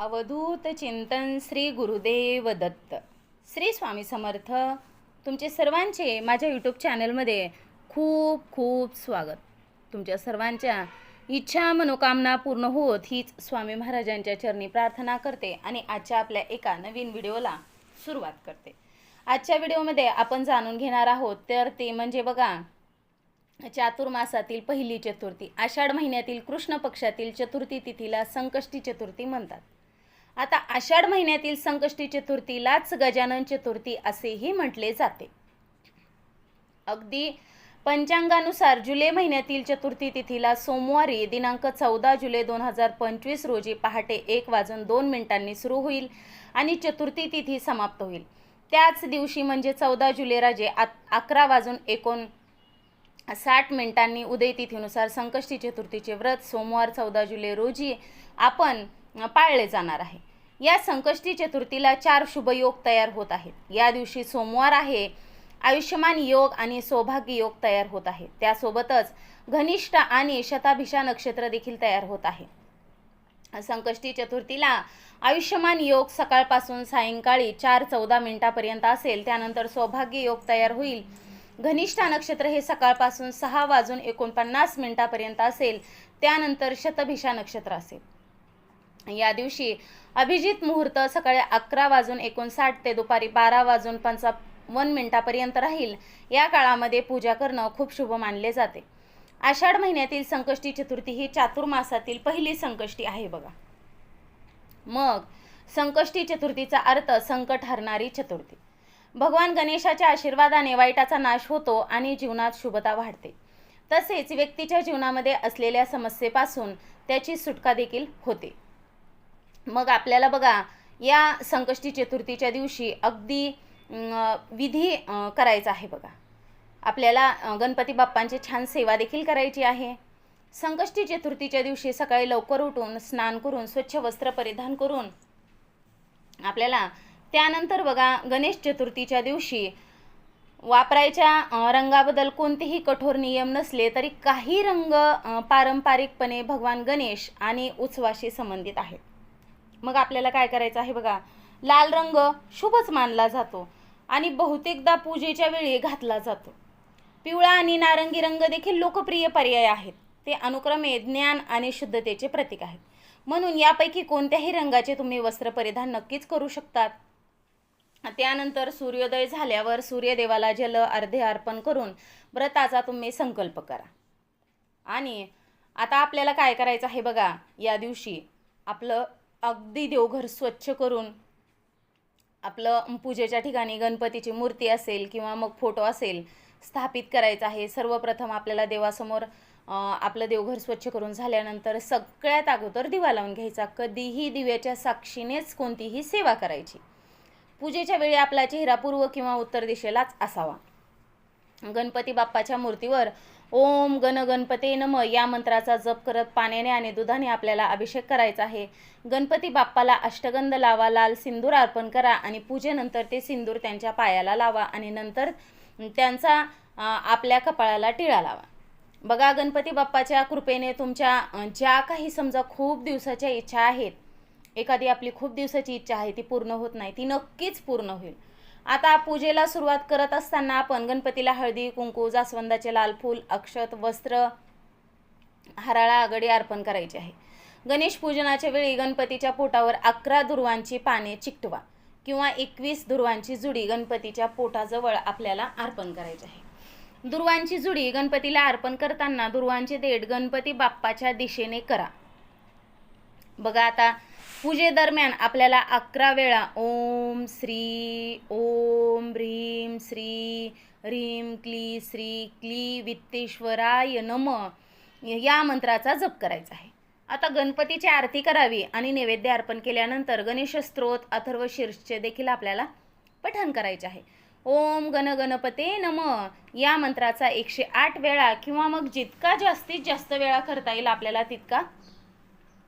अवधूत चिंतन श्री गुरुदेव दत्त. श्री स्वामी समर्थ तुमचे सर्वांचे माझ्या यूट्यूब चॅनलमध्ये खूप खूप स्वागत. तुमच्या सर्वांच्या इच्छा मनोकामना पूर्ण होत हीच स्वामी महाराजांच्या चरणी प्रार्थना करते आणि आजच्या आपल्या एका नवीन व्हिडिओला सुरुवात करते. आजच्या व्हिडिओमध्ये आपण जाणून घेणार आहोत तर ते म्हणजे बघा चातुर्मासातील पहिली चतुर्थी. आषाढ महिन्यातील कृष्ण पक्षातील चतुर्थी तिथीला संकष्टी चतुर्थी म्हणतात. आता आषाढ महिन्यातील संकष्टी चतुर्थीलाच गजानन चतुर्थी असेही म्हटले जाते. अगदी पंचांगानुसार जुलै महिन्यातील चतुर्थी तिथीला सोमवारी दिनांक चौदा जुलै दोन हजार पंचवीस रोजी पहाटे एक वाजून दोन मिनिटांनी सुरू होईल आणि चतुर्थी तिथी समाप्त होईल. त्याच दिवशी म्हणजे चौदा जुलै राजे अकरा वाजून एकोण साठ मिनिटांनी उदय तिथीनुसार संकष्टी चतुर्थीचे व्रत सोमवार चौदा जुलै रोजी आपण पाळले जाणार आहे. या संकष्टी चतुर्थीला चार शुभयोग तयार होत आहेत. या दिवशी सोमवार आहे आयुष्यमान योग आणि सौभाग्य योग तयार होत आहे. त्यासोबतच घनिष्ठ आणि शताभिषा नक्षत्र देखील तयार होत आहे. संकष्टी चतुर्थीला आयुष्यमान योग सकाळपासून सायंकाळी चार चौदा मिनिटापर्यंत असेल त्यानंतर सौभाग्य योग तयार होईल. घनिष्ठा नक्षत्र हे सकाळपासून सहा वाजून एकोणपन्नास मिनिटापर्यंत असेल त्यानंतर शतभिषा नक्षत्र असेल. या दिवशी अभिजित मुहूर्त सकाळी अकरा वाजून एकोणसाठ ते दुपारी बारा वाजून पंचावन्न मिनिटापर्यंत राहील. या काळामध्ये पूजा करणं खूप शुभ मानले जाते. आषाढ महिन्यातील संकष्टी चतुर्थी ही चातुर्मासातील पहिली संकष्टी आहे बघा. मग संकष्टी चतुर्थीचा अर्थ संकट हरणारी चतुर्थी. भगवान गणेशाच्या आशीर्वादाने वाईटाचा नाश होतो आणि जीवनात शुभता वाढते. तसेच व्यक्तीच्या जीवनामध्ये असलेल्या समस्येपासून त्याची सुटका देखील होते. मग आपल्याला बघा या संकष्टी चतुर्थीच्या दिवशी अगदी विधी करायचा आहे बघा. आपल्याला गणपती बाप्पांची छान सेवा देखील करायची आहे. संकष्टी चतुर्थीच्या दिवशी सकाळी लवकर उठून स्नान करून स्वच्छ वस्त्र परिधान करून आपल्याला त्यानंतर बघा गणेश चतुर्थीच्या दिवशी वापरायच्या रंगाबद्दल कोणतेही कठोर नियम नसले तरी काही रंग पारंपरिकपणे भगवान गणेश आणि उत्सवाशी संबंधित आहेत. मग आपल्याला काय करायचं आहे बघा? लाल रंग शुभच मानला जातो आणि बहुतेकदा पूजेच्या वेळी घातला जातो. पिवळा आणि नारंगी रंग देखील लोकप्रिय पर्याय आहेत. ते अनुक्रमे ज्ञान आणि शुद्धतेचे प्रतीक आहेत. म्हणून यापैकी कोणत्याही रंगाचे तुम्ही वस्त्र परिधान नक्कीच करू शकतात. त्यानंतर सूर्योदय झाल्यावर सूर्यदेवाला जल अर्धे अर्पण करून व्रताचा तुम्ही संकल्प करा. आणि आता आपल्याला काय करायचं आहे बघा? या दिवशी आपलं अगदी देवघर स्वच्छ करून आपलं पूजेच्या ठिकाणी गणपतीची मूर्ती असेल किंवा मग फोटो असेल स्थापित करायचा आहे. सर्वप्रथम आपल्याला देवासमोर आपलं देवघर स्वच्छ करून झाल्यानंतर सगळ्यात अगोदर दिवा लावून घ्यायचा. कधीही दिव्याच्या साक्षीनेच कोणतीही सेवा करायची. पूजेच्या वेळी आपला चेहरा पूर्व किंवा उत्तर दिशेलाच असावा. गणपती बाप्पाच्या मूर्तीवर ओम गण गणपते नम या मंत्राचा जप करत पाण्याने आणि दुधाने आपल्याला अभिषेक करायचा आहे. गणपती बाप्पाला अष्टगंध लावा लाल सिंदूर अर्पण करा आणि पूजेनंतर ते सिंदूर त्यांच्या पायाला लावा आणि नंतर त्यांचा आपल्या कपाळाला टिळा लावा. बघा गणपती बाप्पाच्या कृपेने तुमच्या ज्या काही समजा खूप दिवसाच्या इच्छा आहेत एखादी आपली खूप दिवसाची इच्छा आहे ती पूर्ण होत नाही ती नक्कीच पूर्ण होईल. आता पूजेला सुरुवात करत असताना आपण गणपतीला हळदी कुंकू जास्वंदाचे लाल फूल अक्षत वस्त्र हराळा आगडी अर्पण करायचे आहे. गणेश पूजनाच्या वेळी गणपतीच्या पोटावर अकरा दुर्वांची पाने चिकटवा किंवा एकवीस दुर्वांची जुडी गणपतीच्या पोटाजवळ आपल्याला अर्पण करायची आहे. दुर्वांची जुडी गणपतीला अर्पण करताना दुर्वांचे देठ गणपती बाप्पाच्या दिशेने करा. बघा आता पूजेदरम्यान आपल्याला अकरा वेळा ओम श्री ओम ह्रीम श्री ह्रीम क्ली श्री क्ली वित्तेश्वराय नम या मंत्राचा जप करायचा आहे. आता गणपतीची आरती करावी आणि नैवेद्य अर्पण केल्यानंतर गणेश स्तोत्र अथर्व शीर्षचे देखील आपल्याला पठण करायचे आहे. ओम गण गणपते नम या मंत्राचा एकशे आठ वेळा किंवा मग जितका जास्तीत जास्त वेळा करता येईल आपल्याला तितका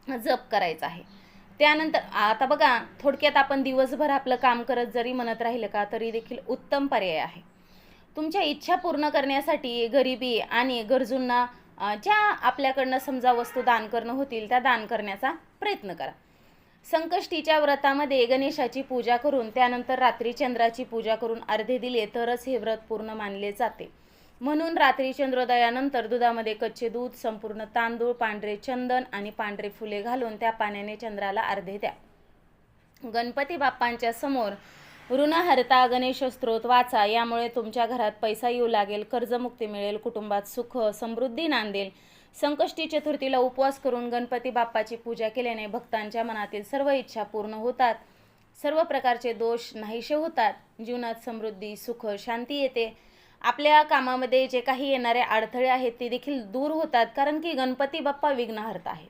जप करायचा आहे. त्यानंतर आता बघा थोडक्यात आपण दिवसभर आपलं काम करत जरी म्हणत राहिलं का तरी देखील उत्तम पर्याय आहे. तुमच्या इच्छा पूर्ण करण्यासाठी गरिबी आणि गरजूंना ज्या आपल्याकडनं समजा वस्तू दान करणं होतील त्या दान करण्याचा प्रयत्न करा. संकष्टीच्या व्रतामध्ये गणेशाची पूजा करून त्यानंतर रात्री चंद्राची पूजा करून अर्धे दिले तरच हे व्रत पूर्ण मानले जाते. म्हणून रात्री चंद्रोदयानंतर दुधामध्ये कच्चे दूध संपूर्ण तांदूळ पांढरे चंदन आणि पांढरे फुले घालून त्या पाण्याने चंद्राला अर्धे द्या. गणपती बाप्पांच्या समोर ऋणहर्ता गणेश स्त्रोत वाचा यामुळे तुमच्या घरात पैसा येऊ लागेल कर्जमुक्ती मिळेल कुटुंबात सुख समृद्धी नांदेल. संकष्टी चतुर्थीला उपवास करून गणपती बाप्पाची पूजा केल्याने भक्तांच्या मनातील सर्व इच्छा पूर्ण होतात. सर्व प्रकारचे दोष नाहीसे होतात. जीवनात समृद्धी सुख शांती येते. आपल्या कामामध्ये जे काही येणारे अडथळे आहेत ते देखील दूर होतात कारण की गणपती बाप्पा विघ्नहर्ता आहे.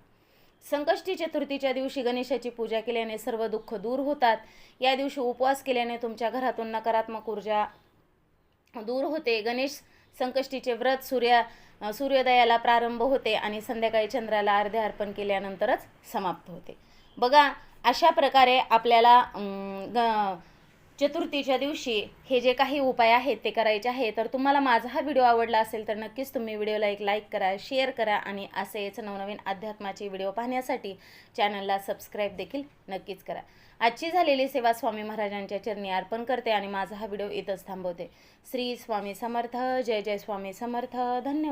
संकष्टी चतुर्थीच्या दिवशी गणेशाची पूजा केल्याने सर्व दुःख दूर होतात. या दिवशी उपवास केल्याने तुमच्या घरातून नकारात्मक ऊर्जा दूर होते. गणेश संकष्टीचे व्रत सूर्या सूर्योदयाला प्रारंभ होते आणि संध्याकाळी चंद्राला अर्धे अर्पण केल्यानंतरच समाप्त होते. बघा अशा प्रकारे आपल्याला ग चतुर्थीच्या दिवशी हे जे काही उपाय आहेत ते करायचे आहे तर तुम्हाला माझा हा व्हिडिओ आवडला असेल तर नक्कीच तुम्ही व्हिडिओला एक लाईक करा शेअर करा आणि असेच नवनवीन अध्यात्माचे व्हिडिओ पाहण्यासाठी चॅनलला सबस्क्राईब देखील नक्कीच करा. आजची झालेली सेवा स्वामी महाराजांच्या चरणी अर्पण करते आणि माझा हा व्हिडिओ इथंच थांबवते. श्री स्वामी समर्थ जय जय स्वामी समर्थ धन्यवाद.